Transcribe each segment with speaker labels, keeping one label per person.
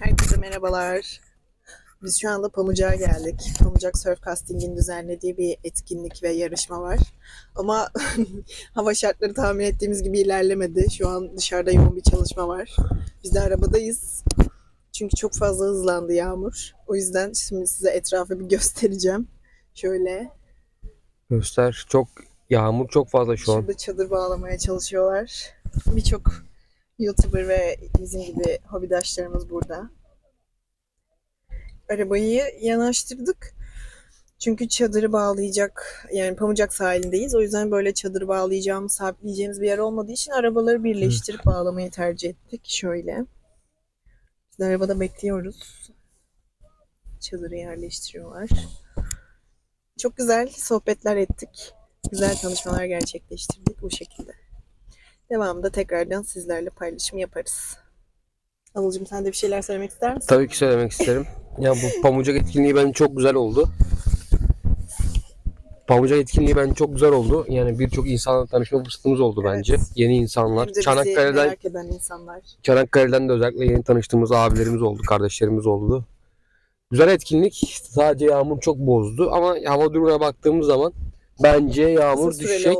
Speaker 1: Herkese merhabalar. Biz şu anda Pamucak'a geldik. Pamucak Surf Casting'in düzenlediği bir etkinlik ve yarışma var. Ama hava şartları tahmin ettiğimiz gibi ilerlemedi. Şu an dışarıda yoğun bir çalışma var. Biz de arabadayız. Çünkü çok fazla hızlandı yağmur. O yüzden şimdi size etrafı bir göstereceğim. Şöyle
Speaker 2: Göster. Çok yağmur çok fazla şu an.
Speaker 1: şurada çadır bağlamaya çalışıyorlar. Birçok YouTuber ve bizim gibi hobidaşlarımız burada. Arabayı yanaştırdık. Çünkü çadırı bağlayacak, yani Pamucak sahilindeyiz. O yüzden böyle çadır bağlayacağımız, sabitleyeceğimiz bir yer olmadığı için arabaları birleştirip bağlamayı tercih ettik. Şöyle. Biz de arabada bekliyoruz. Çadırı yerleştiriyorlar. Çok güzel sohbetler ettik. Güzel tanışmalar gerçekleştirdik bu şekilde. Devamında tekrardan sizlerle paylaşım yaparız. Anılcığım sen de bir şeyler söylemek ister misin?
Speaker 2: Tabii ki söylemek isterim. Ya bu Pamucak etkinliği bence çok güzel oldu. Pamucak etkinliği bence çok güzel oldu. Yani birçok insanla tanışma fırsatımız oldu
Speaker 1: Evet.
Speaker 2: bence. Yeni insanlar.
Speaker 1: Bizi
Speaker 2: Çanakkale'den
Speaker 1: merak eden insanlar.
Speaker 2: Çanakkale'den de özellikle yeni tanıştığımız abilerimiz oldu, kardeşlerimiz oldu. Güzel etkinlik. Sadece yağmur çok bozdu ama hava durumuna baktığımız zaman bence yağmur
Speaker 1: Kısa
Speaker 2: düşecek.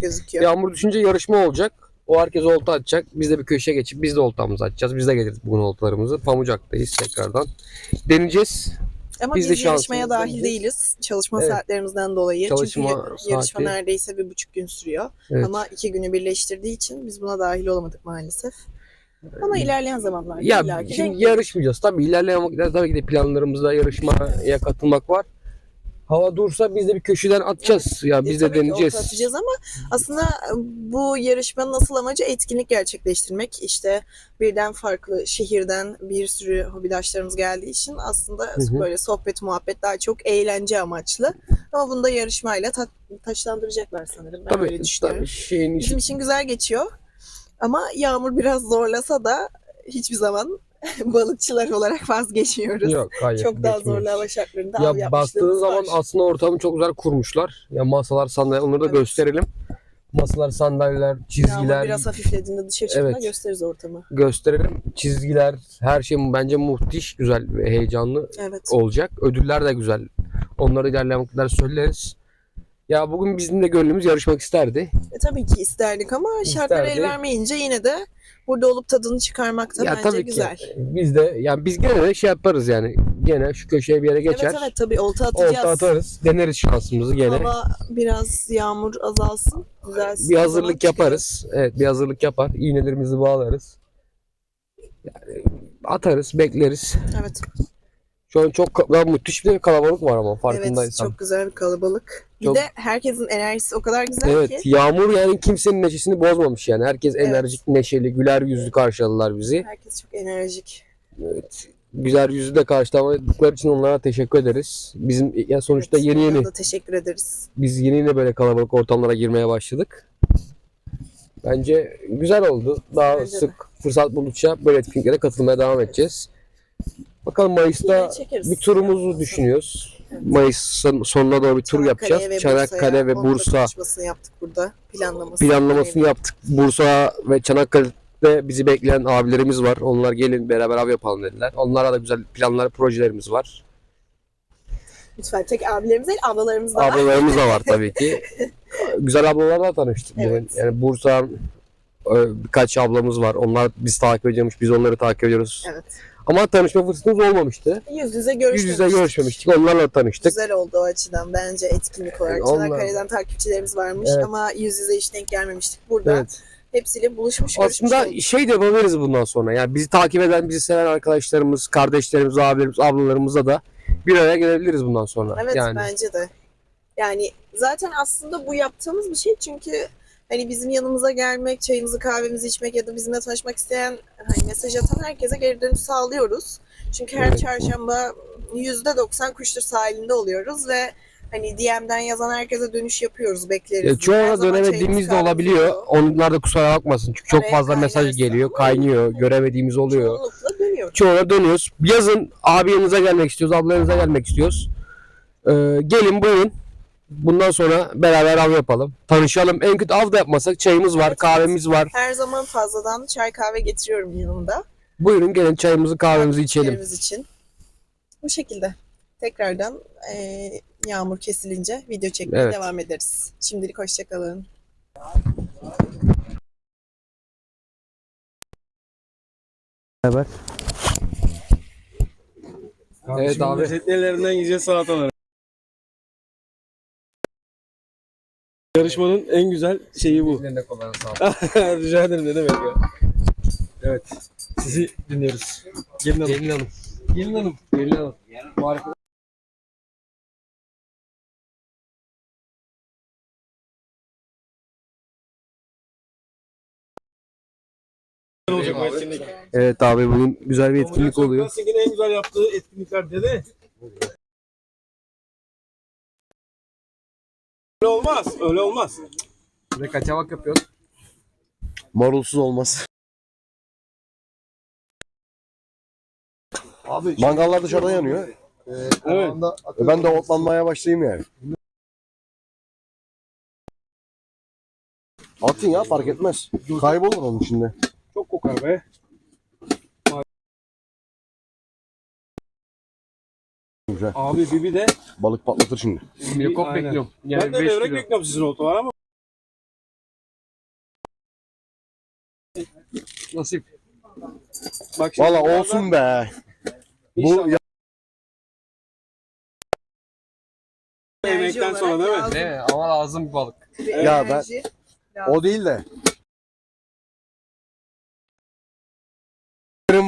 Speaker 1: gözüküyor.
Speaker 2: Yağmur düşünce yarışma olacak. O herkes olta atacak. Biz de bir köşeye geçip biz de oltamızı atacağız. Biz de getirdik bugün oltalarımızı. Pamucak'tayız tekrardan. Deneyeceğiz.
Speaker 1: Ama
Speaker 2: biz
Speaker 1: biz,
Speaker 2: de
Speaker 1: yarışmaya dahil
Speaker 2: deneyeceğiz.
Speaker 1: değiliz. Çalışma
Speaker 2: Evet.
Speaker 1: saatlerimizden dolayı.
Speaker 2: Çalışma
Speaker 1: Çünkü yarışma
Speaker 2: saati.
Speaker 1: neredeyse bir buçuk gün sürüyor.
Speaker 2: Evet.
Speaker 1: Ama iki günü birleştirdiği için biz buna dahil olamadık maalesef. Ama ilerleyen zamanlarda
Speaker 2: Ya
Speaker 1: illaki
Speaker 2: şimdi yarışmayacağız. Tabii ilerleyen vakitlerde tabii ki de planlarımızda yarışmaya katılmak var. Hava dursa biz de bir köşeden atacağız. Ya
Speaker 1: E,
Speaker 2: biz de
Speaker 1: tabii ki
Speaker 2: deneyeceğiz.
Speaker 1: atacağız ama aslında bu yarışmanın asıl amacı etkinlik gerçekleştirmek. İşte birden farklı şehirden bir sürü hobidaşlarımız geldiği için aslında
Speaker 2: hı.
Speaker 1: böyle sohbet muhabbet daha çok eğlence amaçlı. Ama bunu da yarışmayla ta- taşlandıracaklar sanırım. Ben öyle
Speaker 2: Tabii,
Speaker 1: düşünüyorum.
Speaker 2: tabii şeyin
Speaker 1: Bizim için güzel geçiyor. Ama yağmur biraz zorlasa da hiçbir zaman balıkçılar olarak vazgeçmiyoruz.
Speaker 2: yok hayır.
Speaker 1: Çok daha zorlu hava şartlarında av
Speaker 2: Ya baktığınız zaman
Speaker 1: var.
Speaker 2: aslında ortamı çok güzel kurmuşlar. Ya masalar, sandalye onları da
Speaker 1: Evet.
Speaker 2: gösterelim. Masalar, sandalyeler,
Speaker 1: Yağmur
Speaker 2: çizgiler
Speaker 1: biraz hafiflediğinde dışarı çıktığında
Speaker 2: Evet.
Speaker 1: gösteririz ortamı.
Speaker 2: gösterelim. Çizgiler, her şey bence muhtiş, güzel ve heyecanlı
Speaker 1: Evet.
Speaker 2: olacak. Ödüller de güzel. Onları ilerleyen vakitlerde söyleriz. Ya bugün bizim de gönlümüz yarışmak isterdi.
Speaker 1: E, tabii ki isterdik ama şartlar el vermeyince yine de burada olup tadını çıkarmak da
Speaker 2: ya
Speaker 1: bence
Speaker 2: tabii
Speaker 1: güzel.
Speaker 2: ki biz de yani biz gene de şey yaparız yani. Gene şu köşeye bir yere geçer.
Speaker 1: Evet evet tabii olta atacağız.
Speaker 2: Olta atarız. Deneriz şansımızı gene.
Speaker 1: Hava biraz yağmur azalsın. Düzelsin.
Speaker 2: bir hazırlık yaparız. Evet bir hazırlık yapar. İğnelerimizi bağlarız. Yani atarız, bekleriz.
Speaker 1: Evet.
Speaker 2: Şu an çok daha müthiş bir kalabalık var ama
Speaker 1: Evet
Speaker 2: farkındaysan.
Speaker 1: çok güzel bir kalabalık. Bir
Speaker 2: Çok-
Speaker 1: de herkesin enerjisi o kadar güzel
Speaker 2: Evet,
Speaker 1: ki.
Speaker 2: yağmur yani kimsenin neşesini bozmamış yani. Herkes
Speaker 1: Evet.
Speaker 2: enerjik, neşeli, güler yüzlü karşıladılar bizi.
Speaker 1: Herkes çok enerjik.
Speaker 2: Evet. Güler yüzlü de karşılamadıkları için onlara teşekkür ederiz. Bizim ya sonuçta
Speaker 1: Evet,
Speaker 2: yeni yeni
Speaker 1: da teşekkür ederiz.
Speaker 2: biz yeni yeni böyle kalabalık ortamlara girmeye başladık. Bence güzel oldu. Daha
Speaker 1: Bence de.
Speaker 2: sık fırsat buldukça böyle etkinliklere katılmaya devam edeceğiz. Bakalım Mayıs'ta bir turumuzu düşünüyoruz. Mayıs'ın sonuna doğru bir tur yapacağız.
Speaker 1: ve
Speaker 2: Çanakkale
Speaker 1: Bursa'ya.
Speaker 2: ve
Speaker 1: Onun da
Speaker 2: Bursa
Speaker 1: konuşmasını yaptık burada. Planlamasını.
Speaker 2: planlamasını yaptık. Bursa ve Çanakkale'de bizi bekleyen abilerimiz var. Onlar gelin beraber av yapalım dediler. Onlara da güzel planlar, projelerimiz var.
Speaker 1: Lütfen tek abilerimiz değil ablalarımız da var.
Speaker 2: Ablalarımız da var tabii ki. Güzel ablalarla tanıştık bugün.
Speaker 1: Evet.
Speaker 2: Yani Bursa e, birkaç ablamız var. Onlar biz takip ediyormuş, biz onları takip ediyoruz.
Speaker 1: Evet.
Speaker 2: Ama tanışma fırsatımız olmamıştı.
Speaker 1: Yüz yüze
Speaker 2: Yüz
Speaker 1: görüşmemiştik.
Speaker 2: yüze görüşmemiştik. Onlarla tanıştık.
Speaker 1: Güzel oldu o açıdan bence etkinlik olarak.
Speaker 2: Onlar-
Speaker 1: Çanakkale'den takipçilerimiz varmış
Speaker 2: Evet.
Speaker 1: ama yüz yüze hiç denk gelmemiştik. Burada
Speaker 2: Evet.
Speaker 1: hepsiyle buluşmuş görüşmüş
Speaker 2: Aslında
Speaker 1: olduk.
Speaker 2: şey de yapabiliriz bundan sonra. Yani bizi takip eden, bizi seven arkadaşlarımız, kardeşlerimiz, abilerimiz, ablalarımızla da bir araya gelebiliriz bundan sonra.
Speaker 1: Evet
Speaker 2: yani.
Speaker 1: bence de. Yani zaten aslında bu yaptığımız bir şey çünkü hani bizim yanımıza gelmek, çayımızı kahvemizi içmek ya da bizimle tanışmak isteyen hani mesaj atan herkese geri dönüş sağlıyoruz. Çünkü her
Speaker 2: Evet.
Speaker 1: çarşamba %90 Kuştur sahilinde oluyoruz ve hani DM'den yazan herkese dönüş yapıyoruz, bekleriz.
Speaker 2: Ya çoğuna dönemediğimiz de olabiliyor.
Speaker 1: oluyor.
Speaker 2: Onlar da kusura bakmasın. Çünkü çok
Speaker 1: Araya
Speaker 2: fazla mesaj geliyor, kaynıyor, göremediğimiz oluyor.
Speaker 1: Çoğunlukla dönüyoruz.
Speaker 2: Çoğuna dönüyoruz. Yazın abi yanınıza gelmek istiyoruz, abla yanınıza gelmek istiyoruz. Ee, gelin buyurun. Bundan sonra beraber av yapalım. Tanışalım. En kötü av da yapmasak çayımız var,
Speaker 1: Evet,
Speaker 2: kahvemiz var.
Speaker 1: Her zaman fazladan çay kahve getiriyorum yanımda.
Speaker 2: Buyurun gelin çayımızı kahvemizi içelim.
Speaker 1: Takipçilerimiz için. Bu şekilde. Tekrardan eee, yağmur kesilince video çekmeye
Speaker 2: Evet.
Speaker 1: devam ederiz. Şimdilik hoşçakalın.
Speaker 2: Evet. Evet abi.
Speaker 3: Lezzetlerinden yiyeceğiz salataları. Yarışmanın en güzel şeyi bu. Rica ederim ne demek ya. Evet. Sizi dinliyoruz. Gelin hanım.
Speaker 2: Gelin hanım.
Speaker 3: Gelin hanım.
Speaker 2: Gelin hanım.
Speaker 3: Olacak bu etkinlik.
Speaker 2: Evet abi bugün güzel bir etkinlik oluyor.
Speaker 3: Sokak'ın en güzel yaptığı etkinlikler dedi. Öyle olmaz. Öyle olmaz.
Speaker 2: Burada kaçamak yapıyoruz.
Speaker 4: Marulsuz olmaz.
Speaker 5: Abi
Speaker 4: Mangallar dışarıda yanıyor.
Speaker 3: Evet.
Speaker 4: E ben de otlanmaya başlayayım yani. Atın ya fark etmez. Kaybolur onun içinde.
Speaker 3: Çok kokar be.
Speaker 4: Güzel.
Speaker 3: Abi Bibi de
Speaker 4: Balık patlatır şimdi.
Speaker 2: Mirkop
Speaker 3: Aynen.
Speaker 2: bekliyorum.
Speaker 3: ben
Speaker 2: Yani
Speaker 3: de
Speaker 2: 5
Speaker 3: levrek
Speaker 2: kilo.
Speaker 3: bekliyorum sizin oltalar ama
Speaker 2: Nasip.
Speaker 3: bak şimdi
Speaker 4: Valla
Speaker 3: birazdan
Speaker 4: olsun be. Bu
Speaker 3: inşallah
Speaker 4: ya-
Speaker 3: yemekten sonra değil mi?
Speaker 2: mi? Ama lazım bir balık.
Speaker 4: Ya ben- o değil de.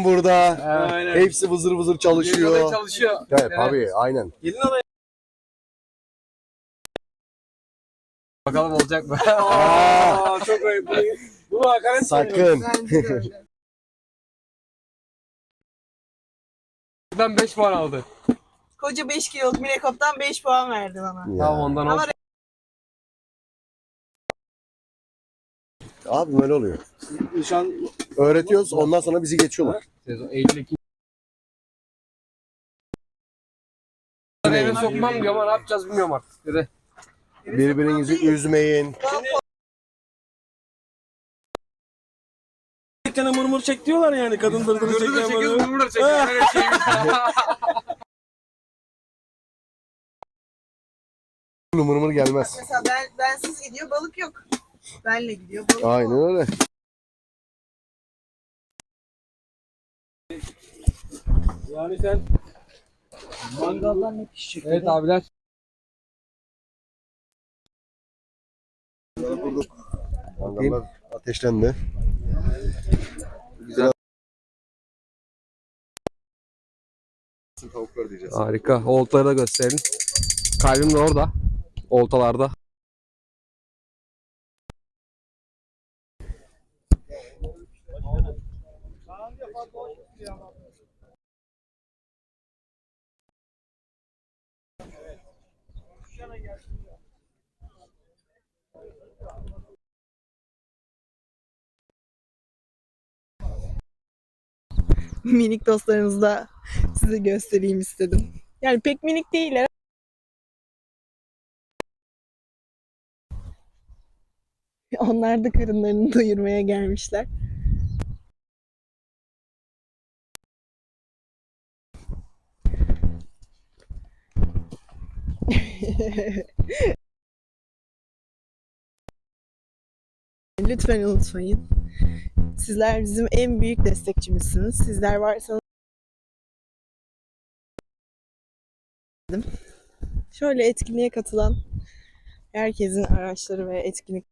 Speaker 4: Burada.
Speaker 3: Aynen.
Speaker 4: Hepsi vızır vızır çalışıyor.
Speaker 2: çalışıyor.
Speaker 4: Evet tabii aynen.
Speaker 3: Gelin adayı.
Speaker 2: Bakalım olacak mı?
Speaker 3: Aa, çok ayıp. Bunu, bunu hakaret.
Speaker 4: Sakın.
Speaker 2: Buradan 5 puan aldı.
Speaker 1: Koca 5 kiloluk minekoptan 5 puan verdi bana.
Speaker 4: Ya.
Speaker 2: Tamam ondan
Speaker 1: Ama
Speaker 4: Abi böyle oluyor.
Speaker 3: Nişan
Speaker 4: Öğretiyoruz ondan sonra bizi geçiyorlar.
Speaker 2: Sezon Eylül Ekim. Eve sokmam ama ne yapacağız bilmiyorum artık. Dedi.
Speaker 4: Birbirinizi üzmeyin.
Speaker 3: bir tane mırmır çek diyorlar yani kadın dırdırı
Speaker 2: Durdurdu
Speaker 3: çeken
Speaker 2: çekiyoruz,
Speaker 3: böyle.
Speaker 2: bunu da çekiyoruz. Öyle şey.
Speaker 4: Mırmır mırmır gelmez.
Speaker 1: Mesela ben, bensiz gidiyor balık yok. Benle gidiyor balık
Speaker 4: Aynen öyle.
Speaker 3: Yani sen mangaldan ne pişecek?
Speaker 2: Evet abiler.
Speaker 4: Mangallar ateşlendi. Güzel. Tavuklar diyeceğiz.
Speaker 2: Harika. Oltaları da gösterelim. Kalbim de orada. Oltalarda.
Speaker 1: Minik dostlarınızı da size göstereyim istedim. Yani pek minik değiller. Onlar da karınlarını doyurmaya gelmişler. Lütfen unutmayın. Sizler bizim en büyük destekçimizsiniz. Sizler varsanız şöyle etkinliğe katılan herkesin araçları ve etkinlik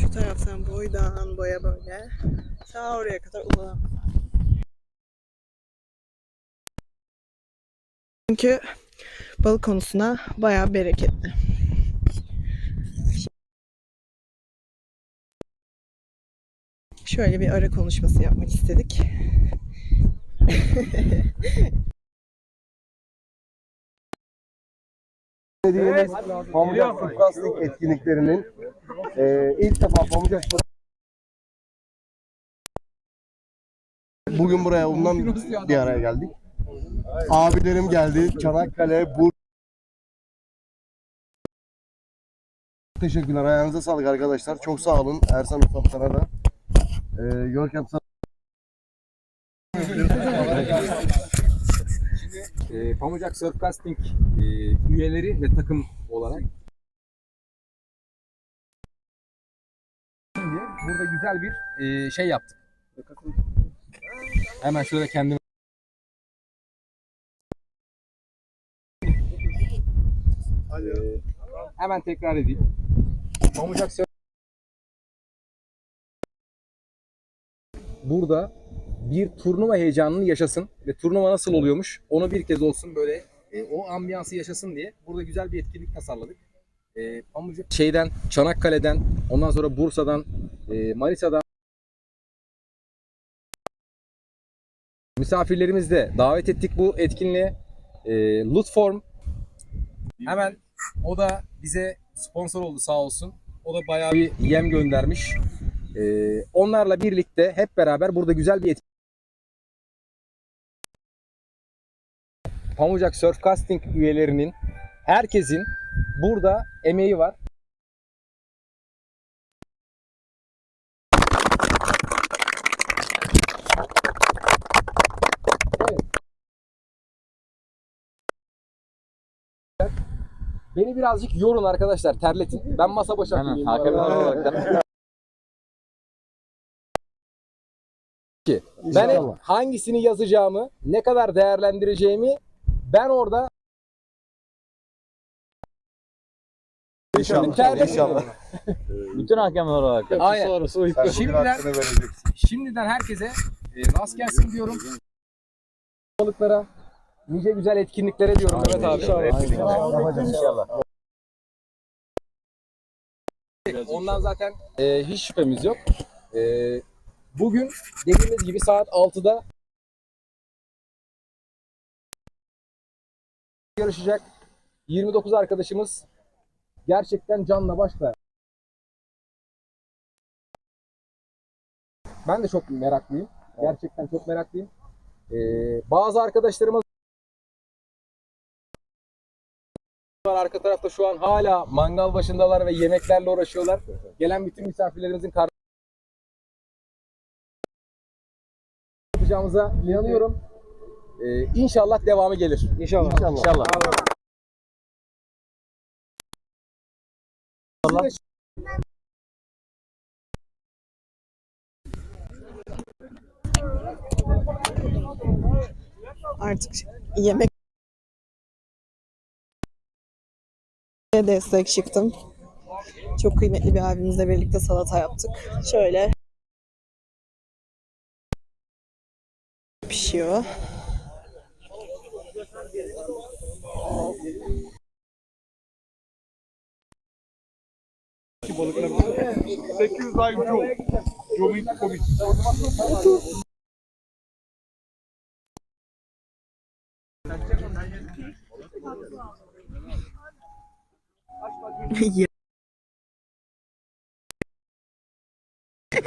Speaker 1: şu taraftan boydan boya böyle ta oraya kadar uzanan. Çünkü balık konusuna bayağı bereketli. Şöyle bir ara konuşması yapmak istedik.
Speaker 4: Dediğimiz Pamucak Kıbrıslık etkinliklerinin e, ilk defa Pamucak Bugün buraya ondan bir araya geldik. Abilerim geldi. Çanakkale, Bur Teşekkürler. Ayağınıza sağlık arkadaşlar. Çok sağ olun. Ersan Usta sana da. Ee, Görkem sana
Speaker 5: e, Pamucak Surfcasting e, üyeleri ve takım olarak Şimdi burada güzel bir e, şey yaptık. Hemen şöyle kendim E, hemen tekrar edeyim. Pamucak Surf burada bir turnuva heyecanını yaşasın ve turnuva nasıl oluyormuş onu bir kez olsun böyle e, o ambiyansı yaşasın diye burada güzel bir etkinlik tasarladık. E, Pamucuk şeyden Çanakkale'den ondan sonra Bursa'dan e, Manisa'dan misafirlerimizi de davet ettik bu etkinliğe. E, Lootform hemen o da bize sponsor oldu sağ olsun. O da bayağı bir yem göndermiş. E, onlarla birlikte hep beraber burada güzel bir etkinlik Pamucak Surfcasting üyelerinin herkesin burada emeği var. Beni birazcık yorun arkadaşlar, terletin. Ben masa başı atayım. Hakan olarak Ben hep hangisini yazacağımı, ne kadar değerlendireceğimi ben orada
Speaker 4: İnşallah.
Speaker 5: terletin.
Speaker 4: İnşallah.
Speaker 6: Bütün hakemler olarak.
Speaker 5: Aynen.
Speaker 6: Sonrası uyku.
Speaker 5: Şimdiden-. Şimdiden herkese e, rast gelsin diyorum. Balıklara, nice güzel etkinliklere diyorum Mehmet abi.
Speaker 6: İnşallah.
Speaker 5: Ondan zaten e, hiç şüphemiz yok. E, bugün dediğimiz gibi saat 6'da yarışacak 29 arkadaşımız gerçekten canla başla. Ben de çok meraklıyım. Gerçekten çok meraklıyım. E, bazı arkadaşlarımız var arka tarafta şu an hala mangal başındalar ve yemeklerle uğraşıyorlar. Gelen bütün misafirlerimizin kar yapacağımıza inanıyorum. Ee, inşallah devamı gelir. İnşallah.
Speaker 4: İnşallah.
Speaker 1: Artık yemek destek çıktım. Çok kıymetli bir abimizle birlikte salata yaptık. Şöyle pişiyor.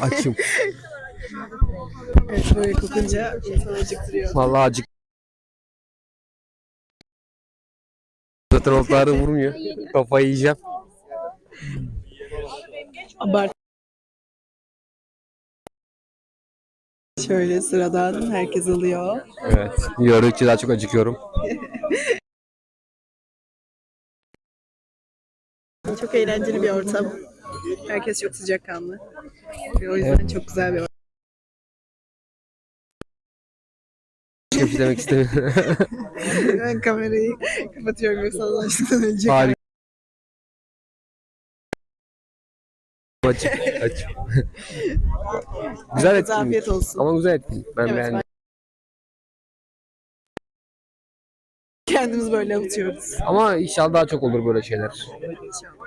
Speaker 2: Açım.
Speaker 1: evet, böyle kokunca insan acıktırıyor.
Speaker 2: Vallahi acık. Zaten otları vurmuyor. Kafayı yiyeceğim.
Speaker 1: Abart. Şöyle sıradan herkes alıyor.
Speaker 2: Evet. Gördükçe daha çok acıkıyorum.
Speaker 1: Çok eğlenceli bir ortam. Herkes çok sıcakkanlı. Ve o yüzden çok güzel bir ortam.
Speaker 2: Hiçbir şey demek istemiyorum.
Speaker 1: Ben kamerayı kapatıyorum yoksa aşkına önce.
Speaker 2: Harika. Açım. Açım. güzel etkinlik.
Speaker 1: Afiyet olsun.
Speaker 2: Ama güzel etkinlik. Ben
Speaker 1: Evet,
Speaker 2: beğendim.
Speaker 1: ben- Kendimiz böyle avutuyoruz.
Speaker 2: Ama inşallah daha çok olur böyle şeyler.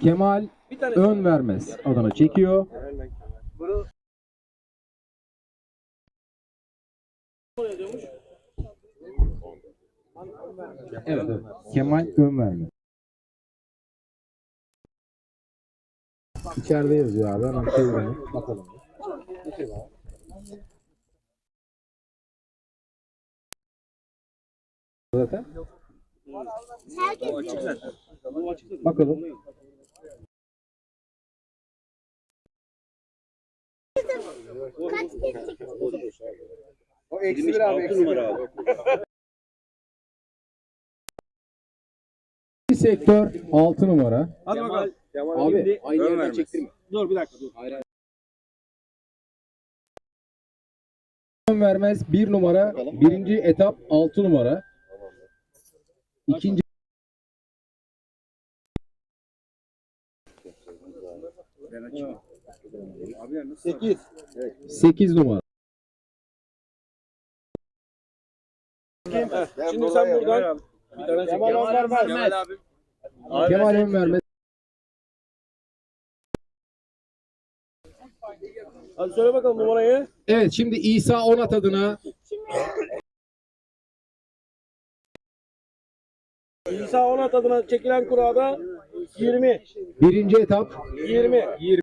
Speaker 5: Kemal ön vermez. Adana çekiyor. Evet, evet. Kemal ön vermez. İçeride yazıyor abi. Hemen çevirelim. Bakalım. Zaten. Bakalım.
Speaker 4: O eksi bir abi eksi bir abi.
Speaker 5: Sektör 6 numara.
Speaker 3: Hadi bakalım.
Speaker 5: Abi aynı yerden çektirme.
Speaker 3: Dur bir dakika dur.
Speaker 5: Ön vermez 1 numara. Birinci etap 6 numara. İkinci
Speaker 3: Sekiz.
Speaker 5: 8 numara.
Speaker 3: Şimdi sen buradan bir tane çek. Kemal vermez. abi.
Speaker 5: Kemal ön vermez.
Speaker 3: Hadi söyle bakalım numarayı.
Speaker 5: Evet şimdi İsa Onat adına
Speaker 3: İsa Onat adına çekilen kurada 20.
Speaker 5: birinci etap
Speaker 3: 20. 20.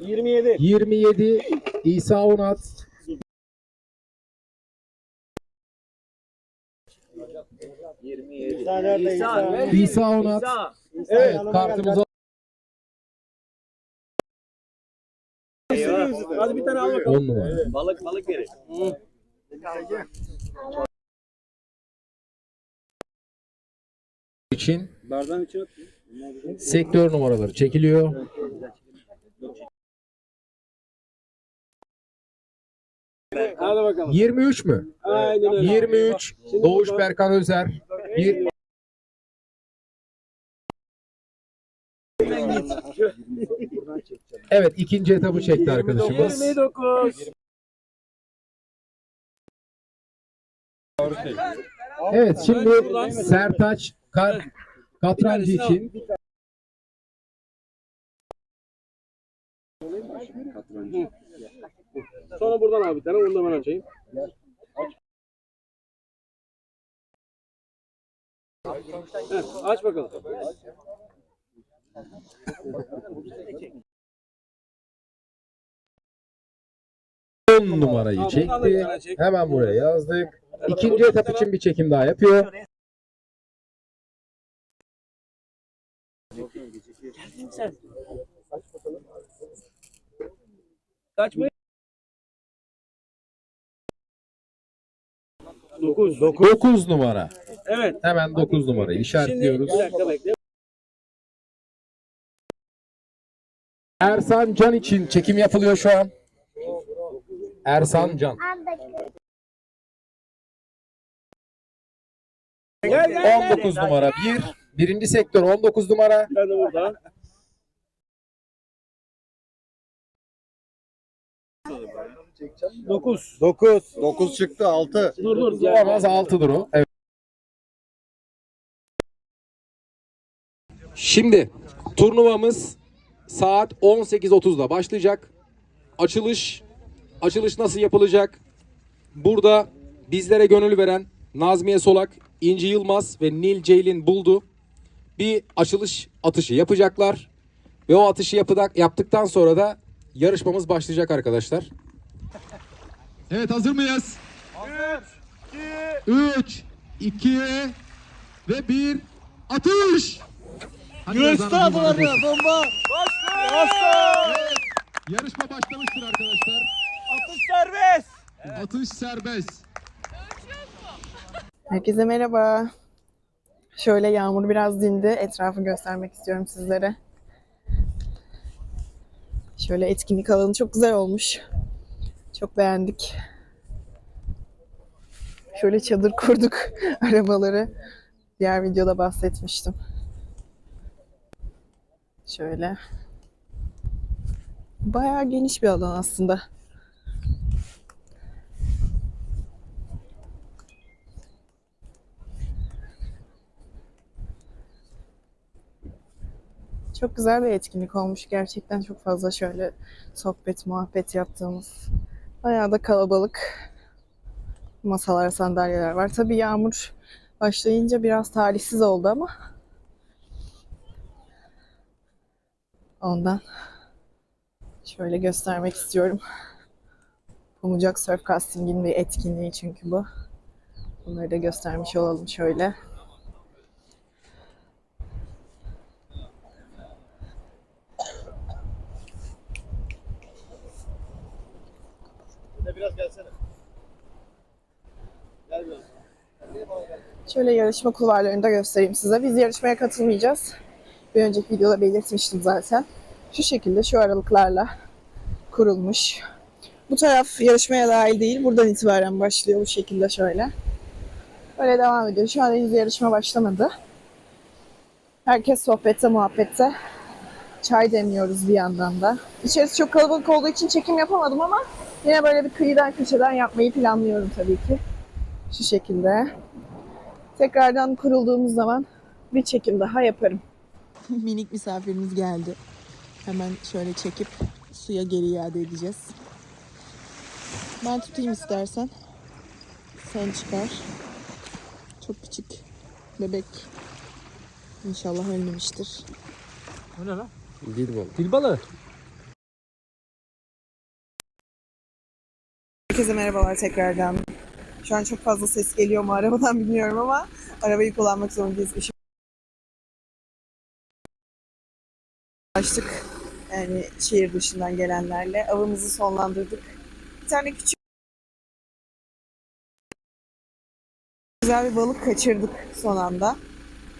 Speaker 3: Yirmi yedi.
Speaker 5: 27 İsa Onat
Speaker 3: İsa İsa?
Speaker 5: İsa Onat Evet kartımızı
Speaker 3: Hadi bir tane al bakalım.
Speaker 5: 10 numara.
Speaker 6: Balık balık yeri.
Speaker 5: için
Speaker 3: Bardağın içine
Speaker 5: sektör numaraları çekiliyor.
Speaker 3: Hadi bakalım.
Speaker 5: 23 mü?
Speaker 3: Aynen öyle.
Speaker 5: 23 Doğuş Berkan Özer. Bir Evet ikinci etabı çekti arkadaşımız.
Speaker 3: 29.
Speaker 5: Evet şimdi Sertaç Ka- Katrancı için
Speaker 3: Sonra buradan abi bir tane onu da ben açayım. Heh, aç bakalım.
Speaker 5: On numarayı çekti. Hemen buraya yazdık. İkinci etap için bir çekim daha yapıyor.
Speaker 3: Kaç mı? 9.
Speaker 5: 9 numara.
Speaker 3: Evet.
Speaker 5: Hemen 9 numarayı
Speaker 3: Şimdi
Speaker 5: işaretliyoruz.
Speaker 3: bir dakika bekle.
Speaker 5: Ersan Can için çekim yapılıyor şu an. Ersan Can.
Speaker 3: Gel gel.
Speaker 5: 19 numara 1. Birinci sektör 19 numara.
Speaker 3: Ben de burada. Dokuz.
Speaker 4: 9. 9 çıktı 6.
Speaker 3: Dur dur.
Speaker 5: Olamaz 6'dır o. Evet. Şimdi turnuvamız saat 18.30'da başlayacak. Açılış açılış nasıl yapılacak? Burada bizlere gönül veren Nazmiye Solak, İnci Yılmaz ve Nil Ceylin Buldu bir açılış atışı yapacaklar. Ve o atışı yapıdak, yaptıktan sonra da yarışmamız başlayacak arkadaşlar. Evet hazır mıyız? 3, 2 ve 1 atış! Göster adına bomba! Evet, yarışma başlamıştır arkadaşlar. Atış serbest! Atış serbest.
Speaker 1: Herkese merhaba. Şöyle yağmur biraz dindi. Etrafı göstermek istiyorum sizlere. Şöyle etkinlik alanı çok güzel olmuş. Çok beğendik. Şöyle çadır kurduk arabaları. Diğer videoda bahsetmiştim. Şöyle. Bayağı geniş bir alan aslında. Çok güzel bir etkinlik olmuş. Gerçekten çok fazla şöyle sohbet, muhabbet yaptığımız. Bayağı da kalabalık masalar, sandalyeler var. Tabii yağmur başlayınca biraz talihsiz oldu ama ondan şöyle göstermek istiyorum. Pamucak Surf Casting'in bir etkinliği çünkü bu. Bunları da göstermiş olalım şöyle. Şöyle yarışma kulvarlarını da göstereyim size. Biz yarışmaya katılmayacağız. Bir önceki videoda belirtmiştim zaten. Şu şekilde şu aralıklarla kurulmuş. Bu taraf yarışmaya dahil değil. Buradan itibaren başlıyor bu şekilde şöyle. Böyle devam ediyor. Şu an henüz yarışma başlamadı. Herkes sohbette, muhabbette. Çay demliyoruz bir yandan da. İçerisi çok kalabalık olduğu için çekim yapamadım ama yine böyle bir kıyıdan köşeden yapmayı planlıyorum tabii ki. Şu şekilde. Tekrardan kurulduğumuz zaman bir çekim daha yaparım. Minik misafirimiz geldi. Hemen şöyle çekip suya geri iade edeceğiz. Ben tutayım istersen. Sen çıkar. Çok küçük. Bebek. İnşallah ölmemiştir.
Speaker 3: O ne lan?
Speaker 2: Değil mi?
Speaker 3: Fil balığı.
Speaker 1: Herkese merhabalar tekrardan. Şu an çok fazla ses geliyor mu arabadan bilmiyorum ama arabayı kullanmak zorundayız. Açtık yani şehir dışından gelenlerle. Avımızı sonlandırdık. Bir tane küçük güzel bir balık kaçırdık son anda.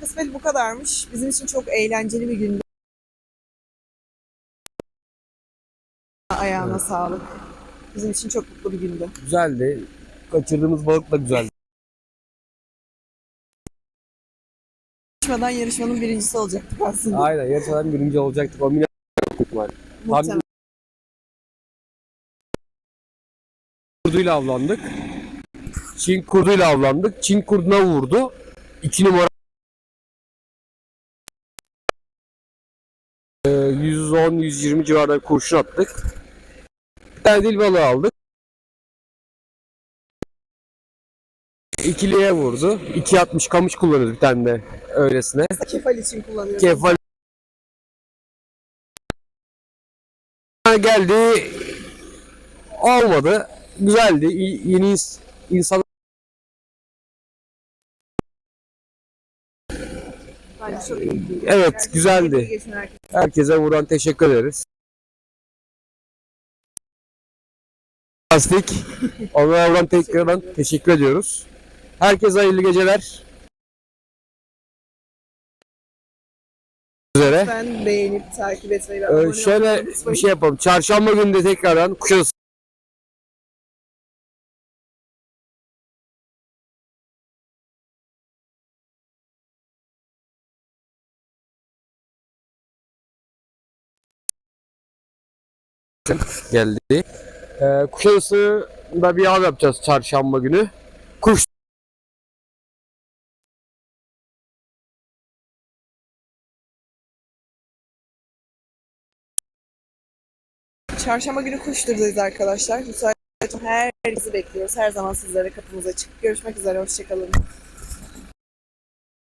Speaker 1: Kısmet bu kadarmış. Bizim için çok eğlenceli bir gündü. Ayağına sağlık. Bizim için çok mutlu bir gündü.
Speaker 2: Güzeldi. Kaçırdığımız balık da güzeldi.
Speaker 1: Yarışmadan yarışmanın birincisi olacaktık aslında.
Speaker 2: Aynen. Yarışmadan birinci olacaktık. O mini ihtimal.
Speaker 1: Muhtemelen.
Speaker 2: kurduyla avlandık. Çin kurduyla avlandık. Çin kurduna vurdu. 2 numara Ee, 110-120 civarında bir kurşun attık. Bir tane dil balığı aldık. İkiliye vurdu. 2.60 kamış kullanıyoruz bir tane de öylesine.
Speaker 1: Kefal için kullanıyoruz.
Speaker 2: Kefal geldi. Olmadı. Güzeldi. İyi- Yeni ins- insan. Evet, güzeldi. Herkese buradan teşekkür ederiz. Fantastik. Onlara buradan tekrardan teşekkür ediyoruz. Herkese hayırlı geceler. üzere.
Speaker 1: Ben beğenip takip etmeyi ve
Speaker 2: Ee,
Speaker 1: abone
Speaker 2: şöyle
Speaker 1: olmayı unutmayın.
Speaker 2: bir şey yapalım. Çarşamba günü de tekrardan Kuşadası geldi. Ee, Kuşadası'nda bir av yapacağız çarşamba günü.
Speaker 1: Çarşamba günü Kuştur'dayız arkadaşlar. Müsait herkesi bekliyoruz. Her zaman sizlere kapımız açık. Görüşmek üzere. Hoşçakalın.